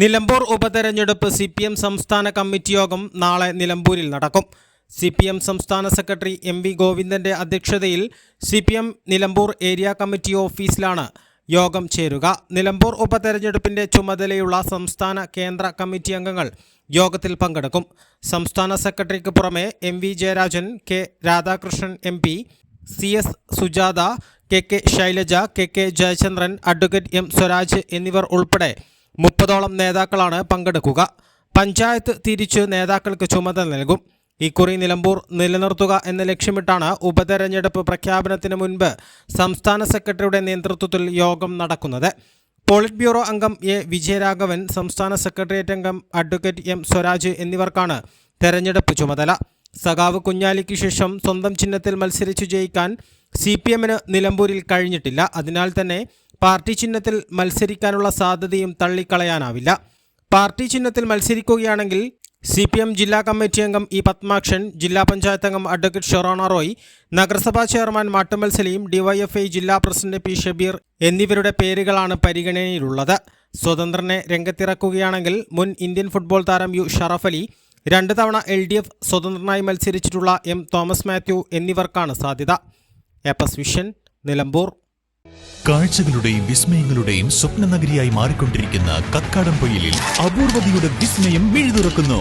നിലമ്പൂർ ഉപതെരഞ്ഞെടുപ്പ് C P M സംസ്ഥാന committee യോഗം നാളെ നിലമ്പൂരിൽ നടക്കും. സി പി എം സംസ്ഥാന സെക്രട്ടറി എം വി ഗോവിന്ദന്റെ അധ്യക്ഷതയിൽ C P M Nilambur area committee ഓഫീസിലാണ് യോഗം ചേരുക. നിലമ്പൂർ ഉപതെരഞ്ഞെടുപ്പിന്റെ ചുമതലയുള്ള സംസ്ഥാന കേന്ദ്ര കമ്മിറ്റി അംഗങ്ങൾ യോഗത്തിൽ പങ്കെടുക്കും. സംസ്ഥാന സെക്രട്ടറിക്ക് പുറമെ M V Jayarajan K Radhakrishnan M P C S Sujatha K K Shailaja K K Jayachandran advocate M Swaraj എന്നിവർ ഉൾപ്പെടെ മുപ്പതോളം നേതാക്കളാണ് പങ്കെടുക്കുക. പഞ്ചായത്ത് തിരിച്ച് നേതാക്കൾക്ക് ചുമതല നൽകും. ഇക്കുറി നിലമ്പൂർ നിലനിർത്തുക എന്ന ലക്ഷ്യമിട്ടാണ് ഉപതെരഞ്ഞെടുപ്പ് പ്രഖ്യാപനത്തിന് മുൻപ് സംസ്ഥാന സെക്രട്ടറിയുടെ നേതൃത്വത്തിൽ യോഗം നടക്കുന്നത്. പോളിറ്റ് ബ്യൂറോ അംഗം എ വിജയരാഘവൻ സംസ്ഥാന സെക്രട്ടേറിയറ്റ് അംഗം അഡ്വക്കേറ്റ് എം സ്വരാജ് എന്നിവർക്കാണ് തെരഞ്ഞെടുപ്പ് ചുമതല. സഖാവ് കുഞ്ഞാലിക്ക് ശേഷം സ്വന്തം ചിഹ്നത്തിൽ മത്സരിച്ചു ജയിക്കാൻ സി പി എമ്മിന് നിലമ്പൂരിൽ കഴിഞ്ഞിട്ടില്ല. അതിനാൽ തന്നെ പാർട്ടി ചിഹ്നത്തിൽ മത്സരിക്കാനുള്ള സാധ്യതയും തള്ളിക്കളയാനാവില്ല. പാർട്ടി ചിഹ്നത്തിൽ മത്സരിക്കുകയാണെങ്കിൽ സി പി എം ജില്ലാ കമ്മിറ്റി അംഗം ഇ പത്മാക്ഷൻ ജില്ലാ പഞ്ചായത്ത് അംഗം അഡ്വക്കേറ്റ് ഷൊറോണ റോയ് നഗരസഭാ ചെയർമാൻ മാട്ടുമൽ സലീം ഡിവൈഎഫ്ഐ ജില്ലാ പ്രസിഡന്റ് പി ഷബീർ എന്നിവരുടെ പേരുകളാണ് പരിഗണനയിലുള്ളത്. സ്വതന്ത്രനെ രംഗത്തിറക്കുകയാണെങ്കിൽ മുൻ ഇന്ത്യൻ ഫുട്ബോൾ താരം യു ഷറഫ് അലി രണ്ട് തവണ എൽ ഡി എഫ് സ്വതന്ത്രനായി മത്സരിച്ചിട്ടുള്ള എം തോമസ് മാത്യു എന്നിവർക്കാണ് സാധ്യത. എപ്പസ് വിഷൻ നിലമ്പൂർ. കാഴ്ചകളുടെയും വിസ്മയങ്ങളുടെയും സ്വപ്ന നഗരിയായി മാറിക്കൊണ്ടിരിക്കുന്ന കക്കാടംപൊയിലിൽ അപൂർവതയുടെ വിസ്മയം മിഴുതുറക്കുന്നു.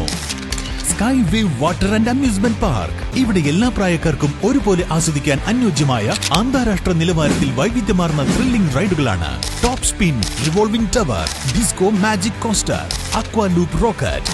Sky wave water and amusement park ഇവിടെ എല്ലാ പ്രായക്കാർക്കും ഒരുപോലെ ആസ്വദിക്കാൻ അനുയോജ്യമായ അന്താരാഷ്ട്ര നിലവാരത്തിൽ വൈവിധ്യമാർന്ന thrilling റൈഡുകളാണ് top spin revolving tower disco magic coaster aqua loop rocket